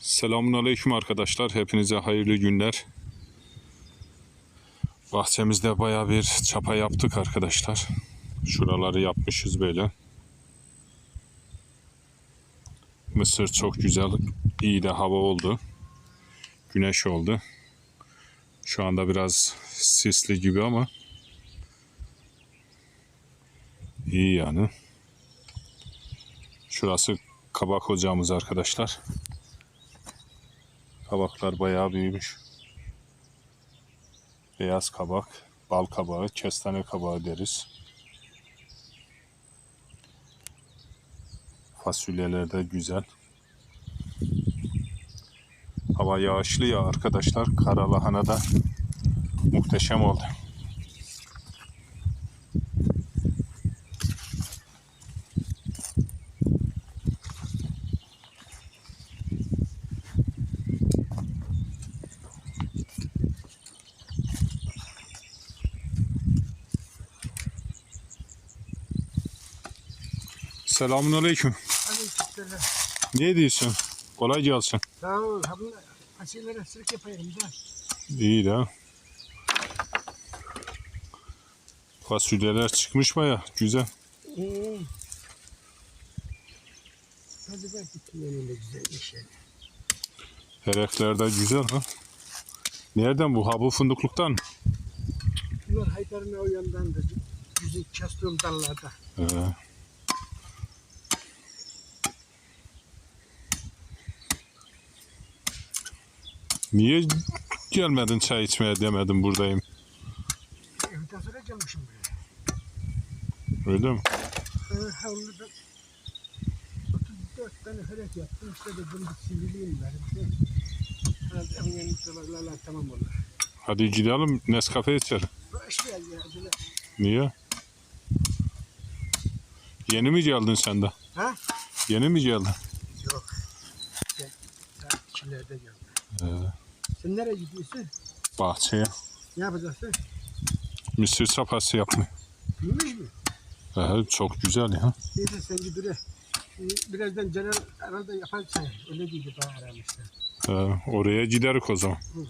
Selamun Aleyküm arkadaşlar. Hepinize hayırlı günler. Bahçemizde baya bir çapa yaptık arkadaşlar. Şuraları yapmışız böyle. Mısır çok güzel. iyi de hava oldu. Güneş oldu. Şu anda biraz sisli gibi ama iyi yani. Şurası kabak ocağımız arkadaşlar. Kabaklar bayağı büyümüş. Beyaz kabak, bal kabağı, kestane kabağı deriz. Fasulyeler de güzel. Hava yağışlı ya arkadaşlar. Karalahana da muhteşem oldu. Selamun aleyküm. Aleykümselam. Ne diyorsun? Kolay gelsin. Sağ ol. Fasulyelere sırık yapayım da. İyi de. Fasulyeler çıkmış baya güzel. Ee, hadi bak de güzel bir şey. Herekler de güzel ha. Nereden bu? Ha bu fındıklıktan. Bunlar Haydar'ın o yandan da güzel kastığım dallarda. Ee, Niye gelmedin çay içmeye demedim buradayım. Evden sonra gelmişim buraya. Öyle mi? Ee, havluda 34 tane hörek yaptım. İşte de bunu bir benim. Herhalde evin yanında sabahlarla tamam olur. Hadi gidelim Nescafe içelim. Boş ver ya. Acele. Niye? Yeni mi geldin sen de? Ha? Yeni mi geldin? Yok. Ben ikilerde geldim. Ee, Sen nereye gidiyorsun? bahçeye. Ne yapacaksın? Mısır sapası yapma. Yemiş mi? Ee, çok güzel ya. Neyse sen git Birazdan Celal herhalde yaparsa öyle dedi bana aramışlar. Ee, oraya giderik o zaman. Hı hı.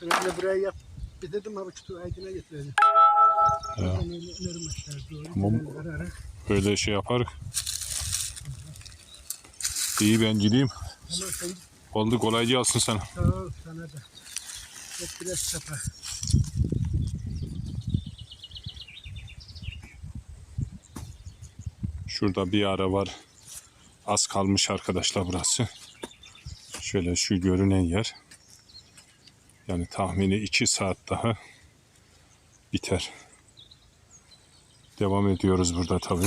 Herhalde buraya yap. Bir dedim abi çıtı aydına getirelim. Doğru. Tamam. Öyle şey yaparız. İyi ben gideyim. Tamam sen git. Oldu kolay gelsin sana. Sağ ol sana da. Biraz çapa. Şurada bir ara var. Az kalmış arkadaşlar burası. Şöyle şu görünen yer. Yani tahmini 2 saat daha biter. Devam ediyoruz burada tabi.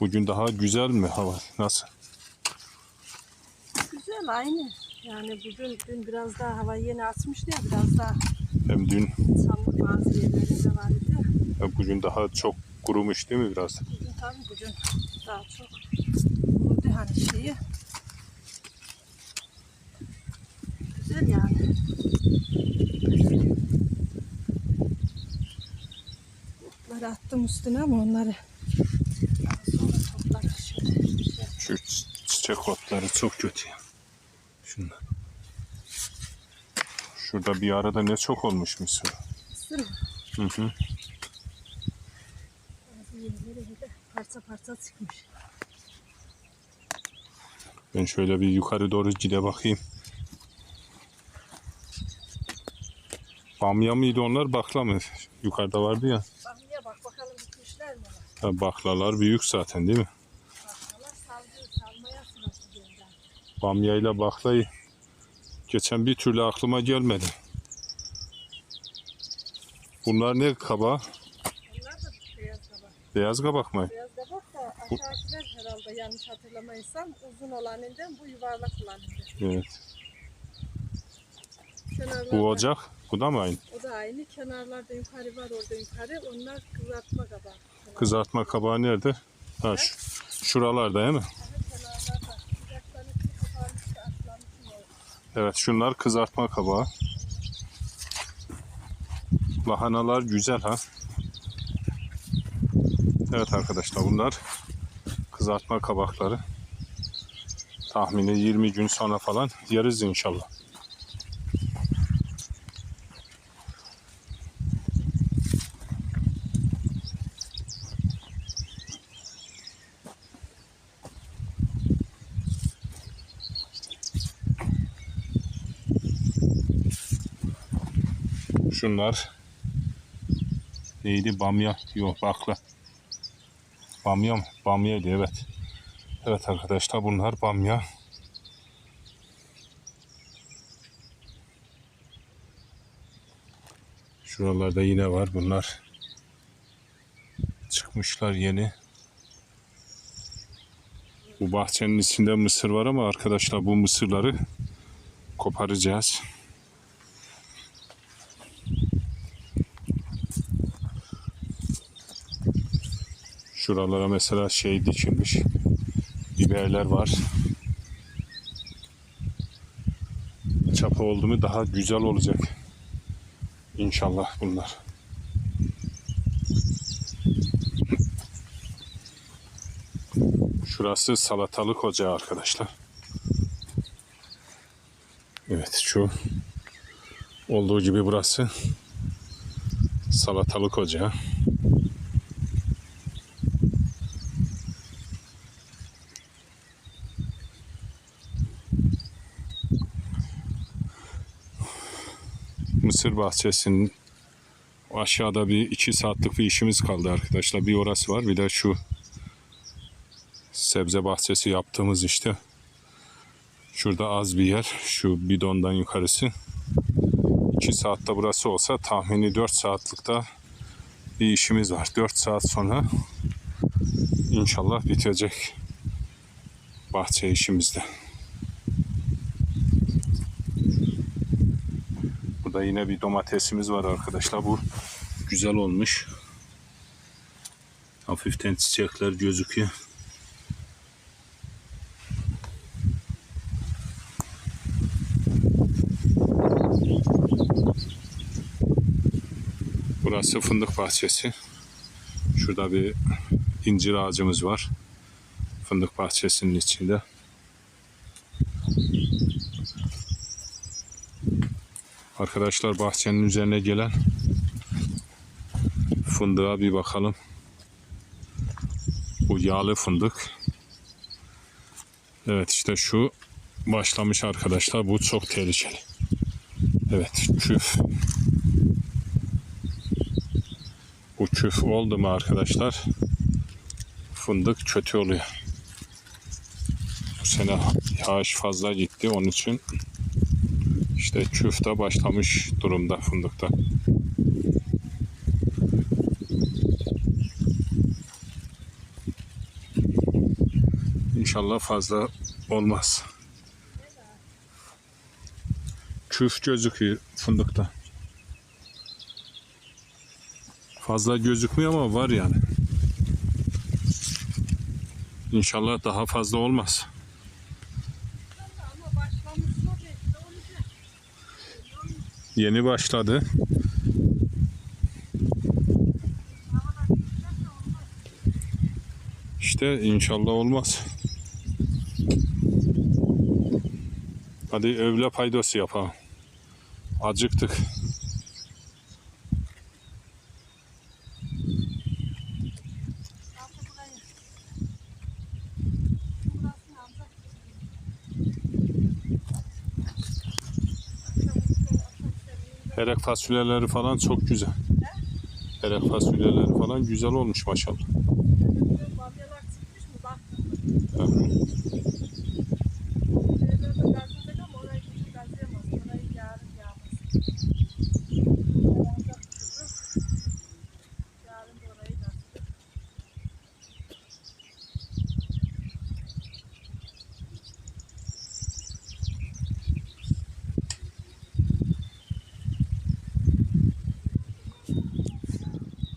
Bugün daha güzel mi hava? Nasıl? Güzel aynı. Yani bugün dün biraz daha hava yeni açmıştı ya biraz daha Hem dün çamur bazı yerlerinde var idi. bugün daha çok kurumuş değil mi biraz? Bugün tabii bugün daha çok vurdu hani şeyi. Güzel yani. Otları attım üstüne ama onları daha sonra toplarız şimdi. Şu çi- çiçek otları çok kötü. ya. Şurada bir arada ne çok olmuş mısır. Mısır mı? Hı hı. Parça parça çıkmış. Ben şöyle bir yukarı doğru gide bakayım. Bamya mıydı onlar bakla mı? Yukarıda vardı ya. Bamya bak bakalım bitmişler mi? Ha, baklalar büyük zaten değil mi? Baklalar saldı, salmaya sırası geldi. Bamya ile baklayı geçen bir türlü aklıma gelmedi. Bunlar ne kaba? Onlar da beyaz kabak. Beyaz kabak mı? Beyaz kabak da aşağıdakiler herhalde yanlış hatırlamaysam uzun olanından bu yuvarlak olanından. Evet. Kenarlarda, Bu ocak. Bu da mı aynı? O da aynı. Kenarlarda yukarı var orada yukarı. Onlar kızartma kabağı. Kızartma kabağı nerede? Ha, şu, şuralarda değil mi? Kenarlarda. Sıcaktan içi kapanmış da atlamış mı? Evet şunlar kızartma kabağı. Lahanalar güzel ha. Evet arkadaşlar bunlar kızartma kabakları. Tahmini 20 gün sonra falan yeriz inşallah. Şunlar neydi? Bamya. Yok bakla. Bamya mı? Bamyaydı evet. Evet arkadaşlar bunlar bamya. Şuralarda yine var bunlar. Çıkmışlar yeni. Bu bahçenin içinde mısır var ama arkadaşlar bu mısırları koparacağız. Şuralara mesela şey dikilmiş. Biberler var. Çapa oldu mu daha güzel olacak. İnşallah bunlar. Şurası salatalık ocağı arkadaşlar. Evet şu olduğu gibi burası salatalık ocağı. Mısır bahçesinin aşağıda bir iki saatlik bir işimiz kaldı arkadaşlar. Bir orası var bir de şu sebze bahçesi yaptığımız işte. Şurada az bir yer. Şu bidondan yukarısı. 2 saatte burası olsa tahmini 4 saatlikte bir işimiz var. 4 saat sonra inşallah bitecek bahçe işimizde. Burada yine bir domatesimiz var arkadaşlar. Bu güzel olmuş. Hafiften çiçekler gözüküyor. Burası fındık bahçesi. Şurada bir incir ağacımız var. Fındık bahçesinin içinde. Arkadaşlar bahçenin üzerine gelen fındığa bir bakalım. Bu yağlı fındık. Evet işte şu başlamış arkadaşlar. Bu çok tehlikeli. Evet küf. Bu küf oldu mu arkadaşlar? Fındık kötü oluyor. Bu sene yağış fazla gitti. Onun için işte küfte başlamış durumda fındıkta. İnşallah fazla olmaz. Küf gözüküyor fındıkta. Fazla gözükmüyor ama var yani. İnşallah daha fazla olmaz. Ama başlamış o belki olacak. Yeni başladı. İşte inşallah olmaz. Hadi övle paydosu yapalım. Acıktık. Herek fasulyeleri falan çok güzel. Herek fasulyeleri falan güzel olmuş maşallah. Bamyalar çıkmış mı? Baktın mı? Şeyler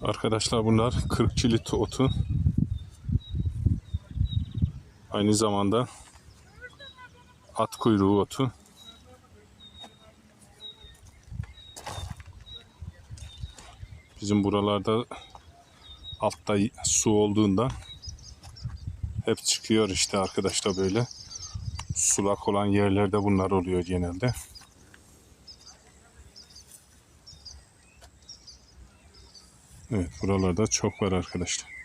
Arkadaşlar bunlar 40 kilit otu. Aynı zamanda at kuyruğu otu. Bizim buralarda altta su olduğunda hep çıkıyor işte arkadaşlar böyle. sulak olan yerlerde bunlar oluyor genelde. Evet buralarda çok var arkadaşlar.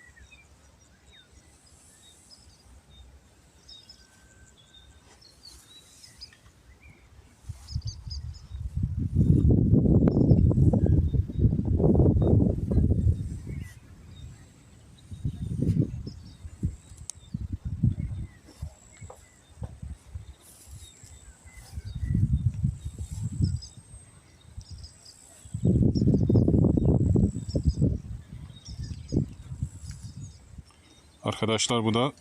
Arkadaşlar bu da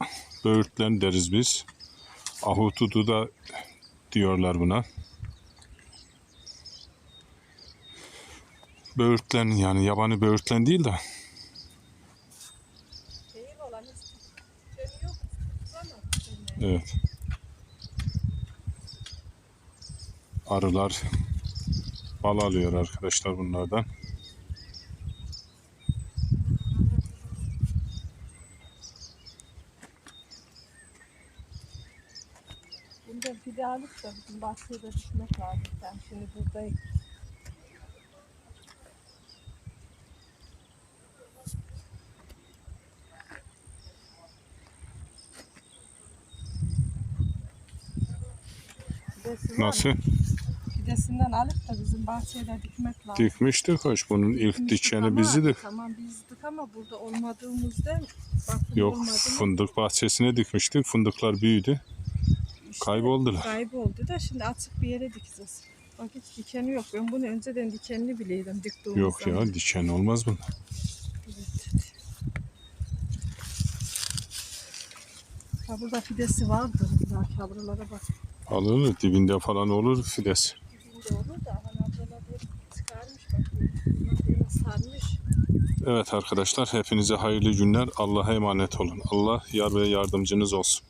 böğürtlen deriz biz. Ahududu da diyorlar buna. Böğürtlen yani yabani böğürtlen değil de evet. Arılar bal alıyor arkadaşlar bunlardan. Alıp da bizim bahçeye de düşmek lazım. Ben şimdi buradayım. Nasıl? Fidesinden alıp da bizim bahçeye dikmek lazım. Dikmiştik hoş. Bunun ilk Dikmiştik dikeni ama- bizidik. Tamam bizdik ama burada olmadığımızda bakım Yok olmadı mı? fındık bahçesine dikmiştik. Fındıklar büyüdü. Kayboldular. Kayboldu da şimdi açık bir yere dikeceğiz. Bak hiç dikeni yok. Ben bunu önceden dikenli bileydim diktiğimiz Yok zaman. ya diken olmaz bunlar. Evet. Ha burada fidesi vardır. Belki ha buralara bak. Alınır dibinde falan olur fides. Dibinde olur da hani ablalar hep çıkarmış bak. Bunlar sarmış. Evet arkadaşlar hepinize hayırlı günler. Allah'a emanet olun. Allah yar ve yardımcınız olsun.